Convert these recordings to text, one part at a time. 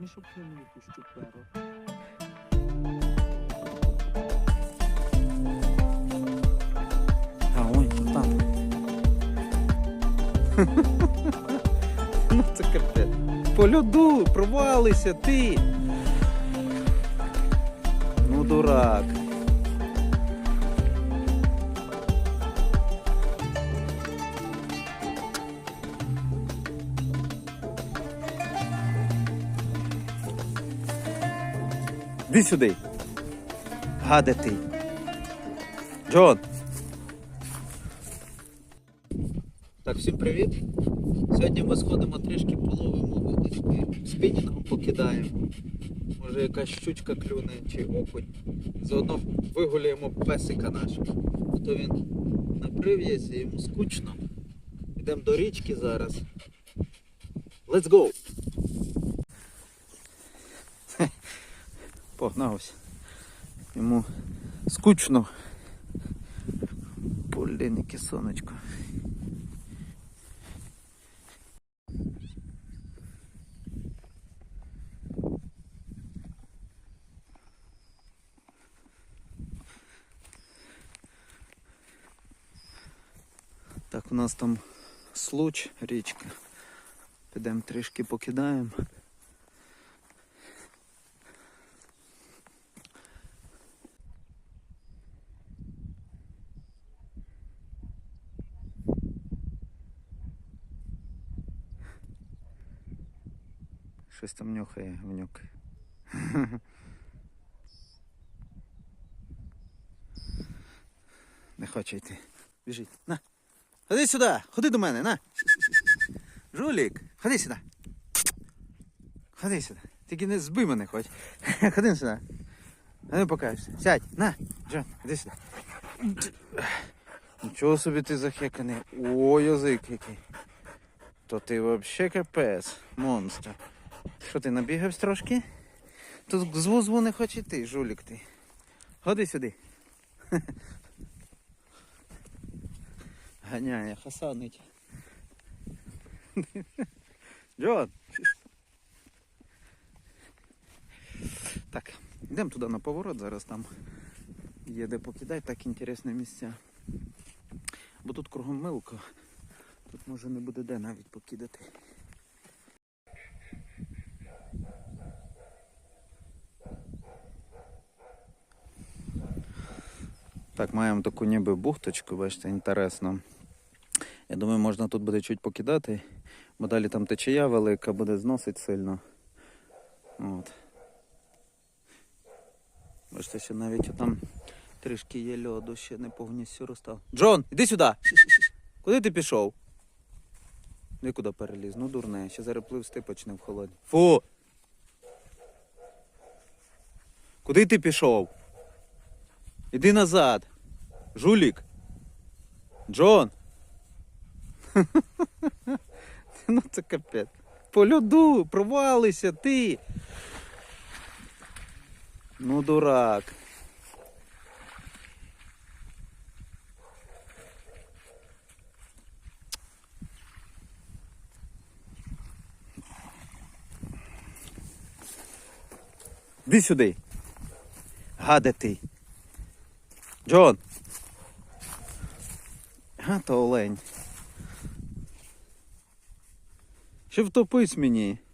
Мішу плюну пущу перо. А, ой, там. ну це капець. По льоду провалися ти. Ну, дурак. Іди сюди. Гаде ти. Джон. Так, всім привіт. Сьогодні ми сходимо трішки половимо вудочки, спінінгом покидаємо. Може якась щучка клюне чи окунь. Заодно вигуляємо песика нашого. А то він на прив'язі, йому скучно. Йдемо до річки зараз. Let's go! Погнався. Йому скучно. Блін, яке сонечко. Так, у нас там случ, річка. Підемо трішки покидаємо. Щось там нюхає, внюкає. Не хоче йти. Біжить. На. Ходи сюди, ходи до мене, на. Жулік, ходи сюди. Ходи сюди. Тільки не збий мене хоч. Ходи сюди. А покажешся. Сядь, на. Джон, ходи сюди. Нічого собі ти захеканий. О, язик який. То ти вообще капець, монстр. Що ти набігався трошки? Тут з вузву не хоче йти, жулік ти. Ходи сюди. Ганяє, хасанить. Джон. Так, йдемо туди на поворот, зараз там є де покидати, так інтересне місця. Бо тут кругом милко. Тут може не буде де навіть покидати. Так, маємо таку ніби бухточку, бачите, інтересно. Я думаю, можна тут буде чуть покидати, бо далі там течія велика, буде зносить сильно. От. Бачите, ще навіть там трішки є льоду, ще не повністю розстав. Джон, іди сюди! Куди ти пішов? Ну і куди переліз? Ну дурне, ще зараз пливсти почне в холоді. Фу! Куди ти пішов? Іди назад. Жулік. Джон. ну це капець. По льоду провалися ти. Ну, дурак. Іди сюди. Гаде ти. Джон. А то олень. Ще втопись мені.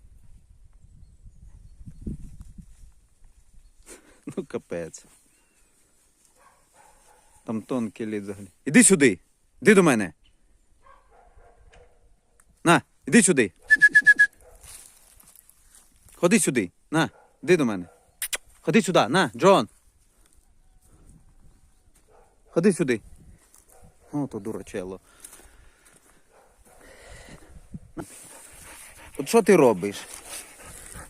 Ну капець. Там тонкий лід взагалі. Іди сюди. Іди до мене. На, іди сюди. Ходи сюди. На, іди до мене. Ходи сюди, на, Джон. Ходи сюди. О, то дурачело. От що ти робиш?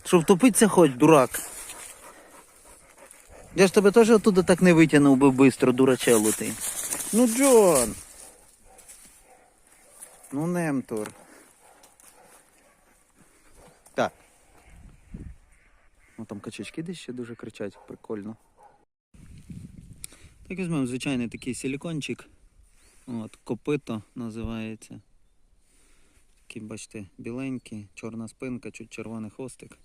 Що втопиться хоч, дурак? Я ж тебе теж оттуда так не витягнув би бистро, дурачело ти. Ну, Джон. Ну, Немтур. Так. Ну там качечки десь ще дуже кричать, прикольно. Так візьмемо звичайний такий силікончик. От, копито називається. Такий, бачите, біленький, чорна спинка, чуть червоний хвостик.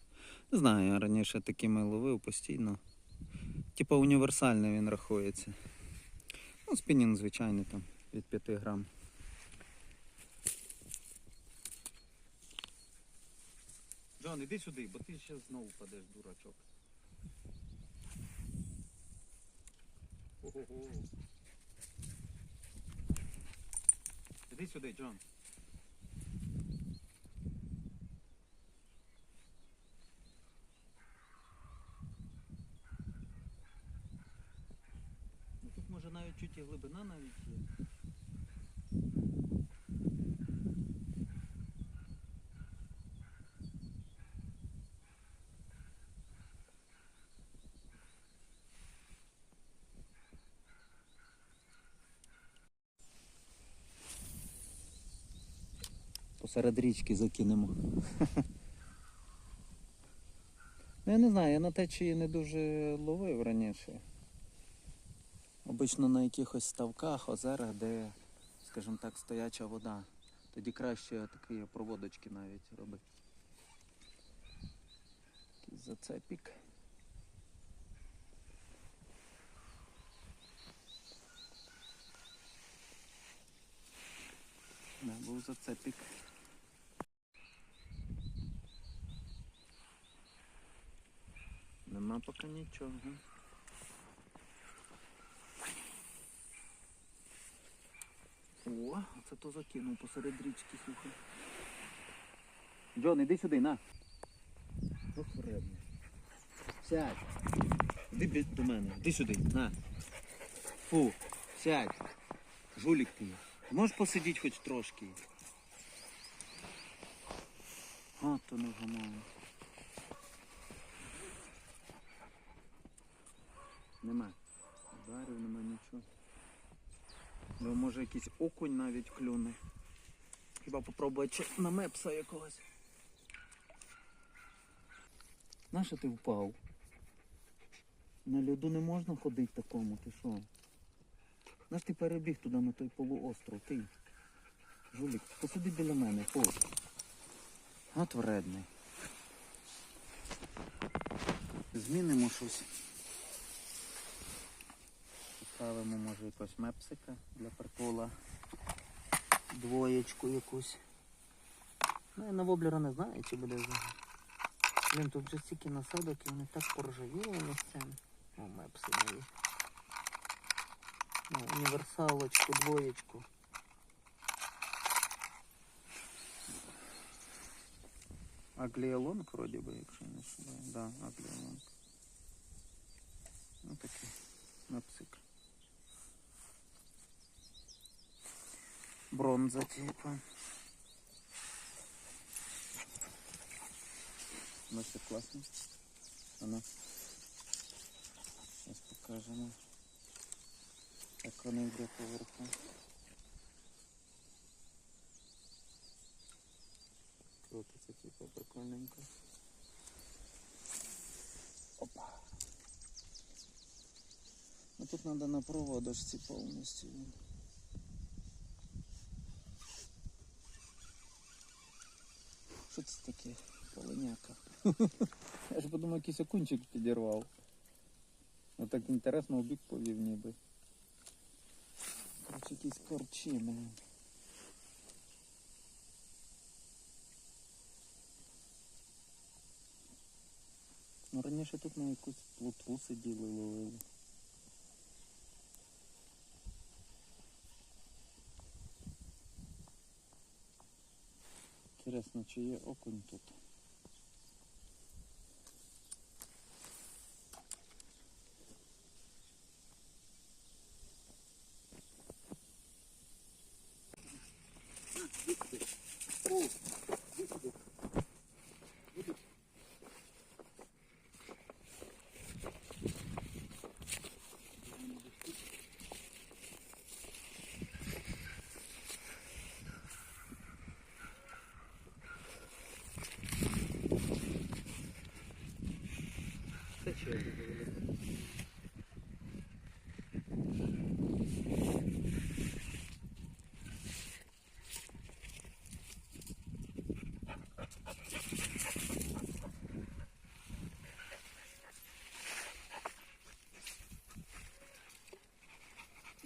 Не знаю, я раніше такими ловив постійно. Типа універсальний він рахується. Ну, спінінг звичайний там від 5 грам. Джон, іди сюди, бо ти ще знову падеш, дурачок. Іди сюди, Джон. Ну, тут може навіть чуть і глибина навіть є. Посеред річки закинемо. Ну, я не знаю, я на течії не дуже ловив раніше. Обично на якихось ставках, озерах, де, скажімо так, стояча вода. Тоді краще такі проводочки навіть робити. Якийсь зацепік. Да, був зацепік. Нема поки нічого. О, оце то закинув посеред річки, слухай. Джон, іди сюди, на. Ох, вредно. Сядь. Іди до мене. Іди сюди, на. Фу, сядь. Жулік ти. Можеш посидіти хоч трошки. А, то не гамало. Нема. Ударів, нема нічого. Ну, може якийсь окунь навіть клюне. Хіба попробувати на мепса якогось. Нащо ти впав? На льоду не можна ходити такому, ти що? Наш ти перебіг туди на той полуостров, ти. Жулік, посиди біля мене, фу. От вредний. Змінимо щось. Поставимо, може, якогось мепсика для прикола. Двоєчку якусь. Ну, я на воблера не знаю, чи буде за. Блін, тут вже стільки насадок і вони так поржавіли місцями. О, мепси мої. Ну, універсалочку, двоєчку. Агліалонг, вроді би, якщо не ошибаюсь. Да, агліалонг. Ну такий мепсик. Бронза, типа. Носик класний. Ано. Зараз покажемо. Як воно йде поверху. Крутиться, типа, прикольненько. Опа. Ну тут треба на проводочці повністю. Що це таке? Полиняка. Я ж подумав, якийсь окунчик підірвав. Ну так інтересно у бік повів ніби. Короче, якісь корчі, блин. Ну раніше тут на якусь плотву сиділи, ловили. Інтересно, чи є окунь тут?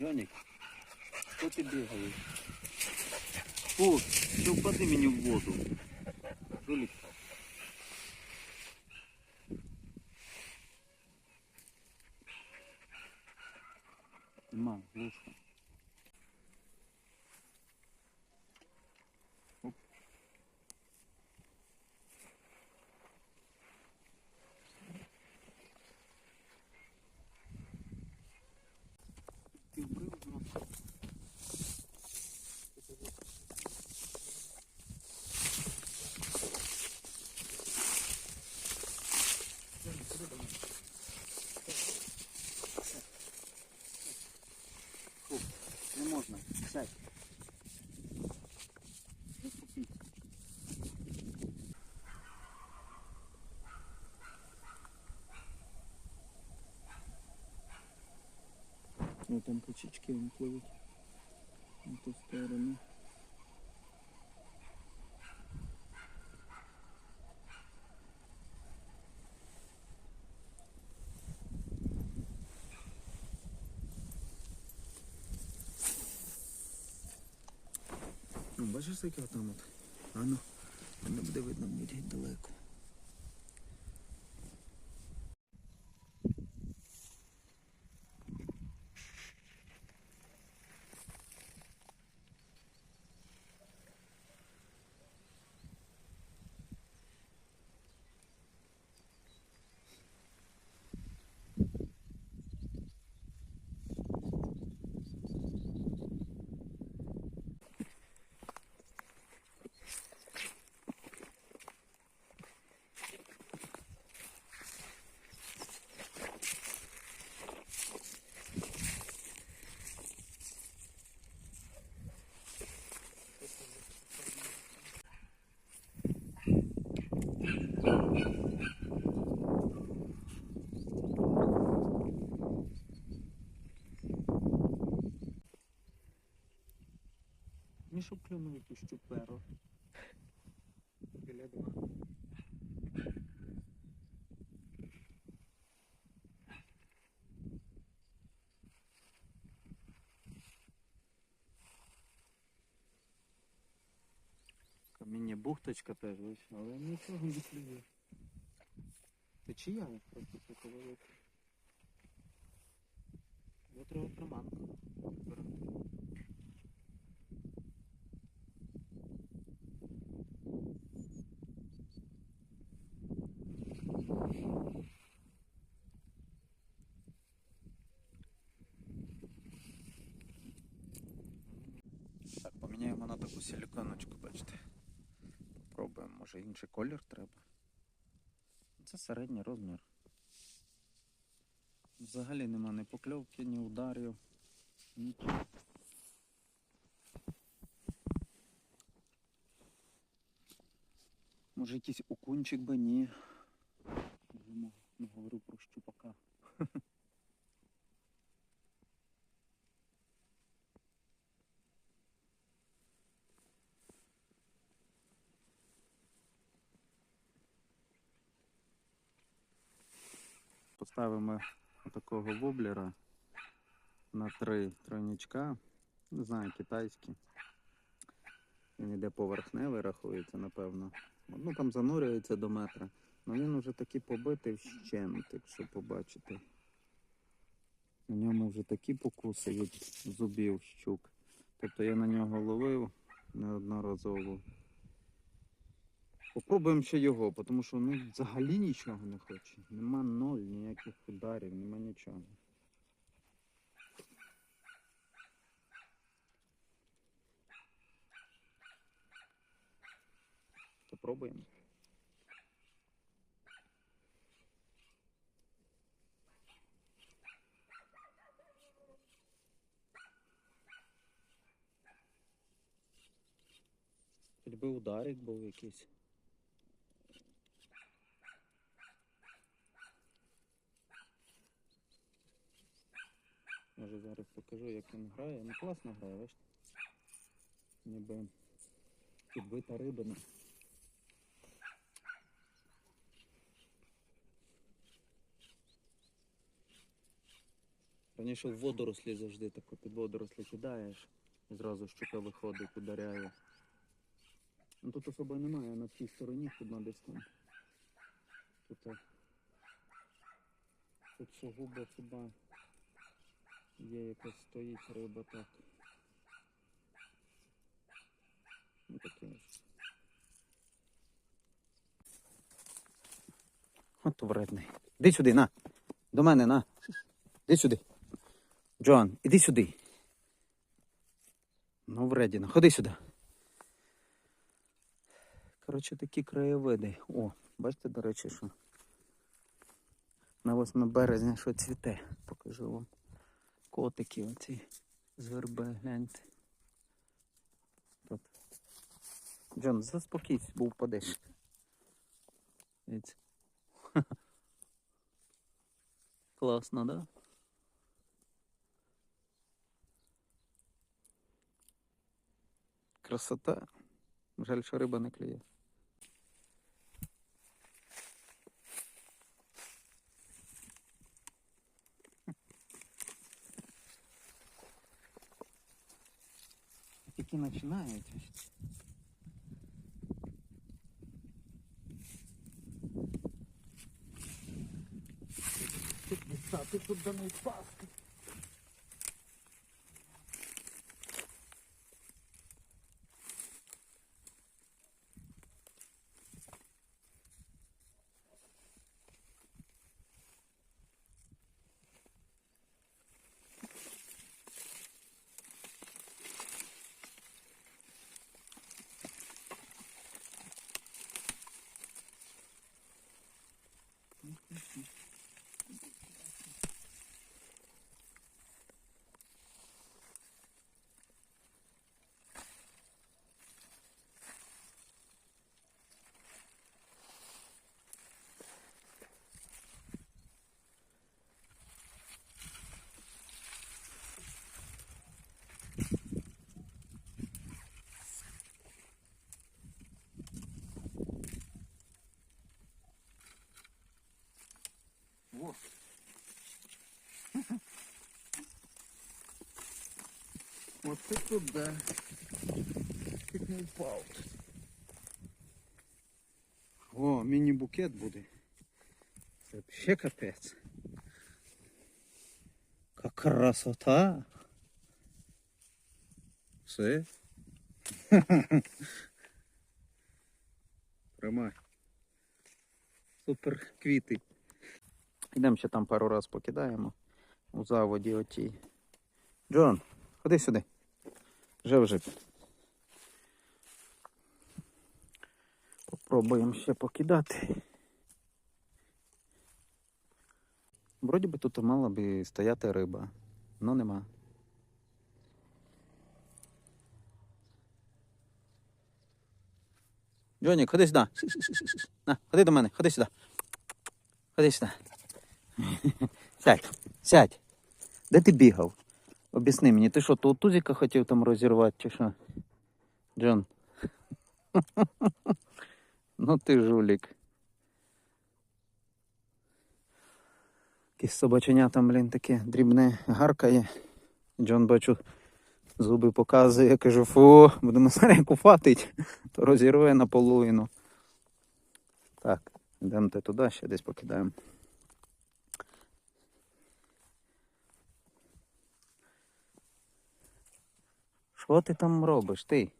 Льоник, що ти бігаєш? Фу, ти впади мені в воду. Ну там качечки він пливуть на ту сторону. Ну, бачиш, яке там от? А ну, не буде видно, буде далеко. Клюнув якусь щуперу. Біля два. Каміння бухточка теж. Але нічого не клює. Ти чия просто така велика? Треба приманку. брати. Так, поміняємо на таку силіконочку, бачите. Попробуємо, може інший колір треба. Це середній розмір. Взагалі нема ні покльовки, ні ударів. Нічого. Може якийсь окунчик би ні. Не говорю про щупака. Поставимо такого воблера на три тройничка. Не знаю, китайський. Він йде поверхневий, рахується, напевно. Ну там занурюється до метра. Але він вже такий побитий вщент, якщо побачите. У ньому вже такі покуси від зубів щук. Тобто я на нього ловив неодноразово. Попробуємо ще його, тому що ну, взагалі нічого не хоче. Нема ноль, ніяких ударів, нема нічого. Попробуємо. Хоч би ударик був якийсь. Може зараз покажу, як він грає. Ну класно грає, бачите? Ніби підбита рибина. Раніше в водорослі завжди тако під водорослі кидаєш, і зразу щука виходить, ударяє. Ну тут особо немає, на тій стороні десь там. Тут, а, тут сугубо хіба є якась стоїть риба так. Ну таке ось. От вредний. Іди сюди, на. До мене, на. Іди сюди. Джон, іди сюди. Ну, вредіна, ходи сюди. Коротше, такі краєвиди. О, бачите, до речі, що на 8 березня що цвіте. Покажу вам. Котики оці з верби, гляньте. Тут. Джон, заспокійся, бо впадеш. Дивіться. Класно, да? Красота. Жаль, що риба не клює. Тільки починають. ось. Тут дістати, тут до неї пасти. Вот ты туда. Чуть не упал. О, міні-букет буде. Це ще капець. Яка красота. Все. Тримай. Супер квіти. Ідемо ще там пару раз покидаємо у заводі отій. Джон, ходи сюди. Жив жив. Попробуємо ще покидати. Вроді би тут мала би стояти риба, але нема. Джонік, ходи сюди. На, ходи до мене, ходи сюди. Ходи сюди. Сядь, сядь. Де ти бігав? Об'ясни мені, ти що, того тузика хотів там розірвати чи що? Джон. ну ти жулік. Якесь собаченя там, блін, таке дрібне гаркає. Джон бачу, зуби показує, я кажу, фу, будемо зараз куфатить, то розірве наполовину. Так, йдемо туди, ще десь покидаємо. Що ти там робиш, ти?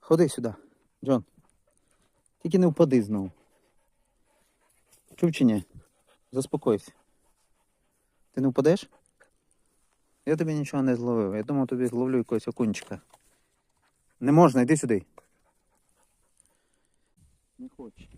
Ходи сюди, Джон. Тільки не впади знову. Чув чи ні? Заспокойся. Ти не впадеш? Я тобі нічого не зловив. Я думав, тобі зловлю якогось окунчика. Не можна, йди сюди. Не хоче.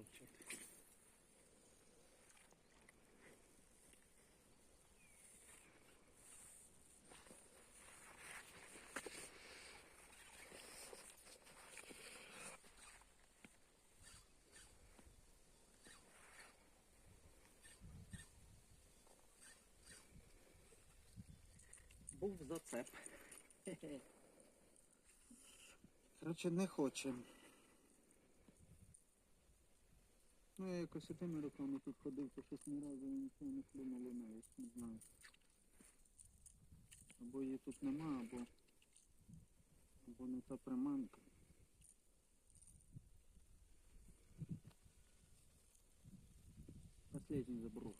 Получити. Був зацеп. Коротше, не хоче. Ну, я якось тими руками тут ходив, то щось ні разу нічого не хлинуло навіть, не знаю. Або її тут нема, або, або не та приманка. Последний заброс.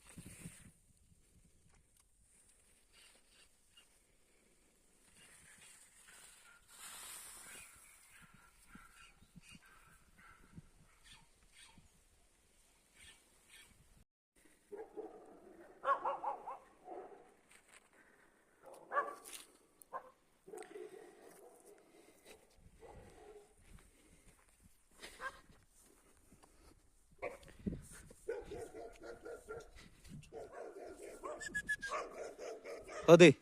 Ходи.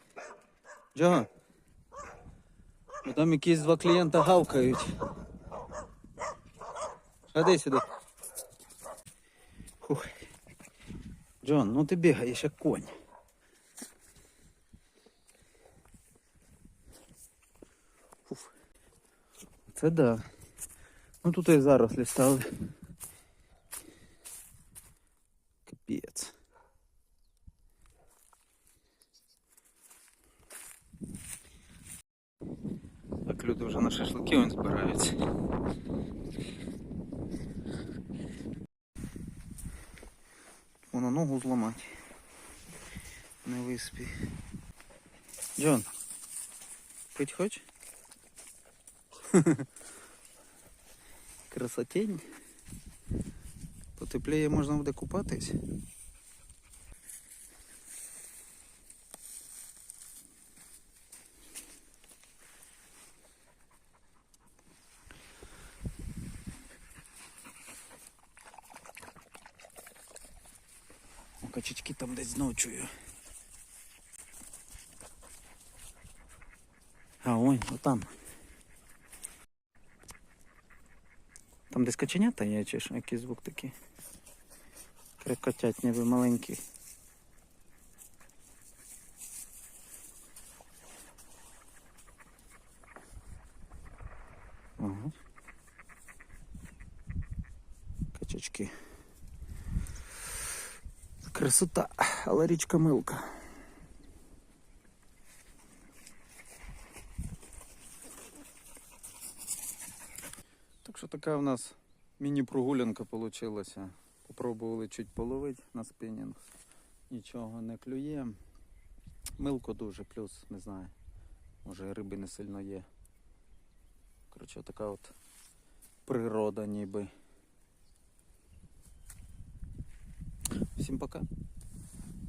Джого. Бо там якісь два клієнта гавкають. Ходи сюди. Фух. Джон, ну ти бігаєш як конь. Фуф. Це да. Ну тут і зарослі стали. Капець. Так люди вже на шашлики он збираються. Воно ногу зламати. Не виспі. Джон, пить хоч? Красотень. Потепліє можна буде купатись. Качечки там десь знов чую. А, ой, отам. Там десь каченята є, чи що, який звук такий. Крикотять ніби маленький. Ага. Качечки. Красота, але річка милка. Так що така в нас міні-прогулянка вийшла. Попробували чуть половити на спінінг. Нічого не клює. Милко дуже, плюс, не знаю. Може риби не сильно є. Коротше, така от природа ніби. Всім пока.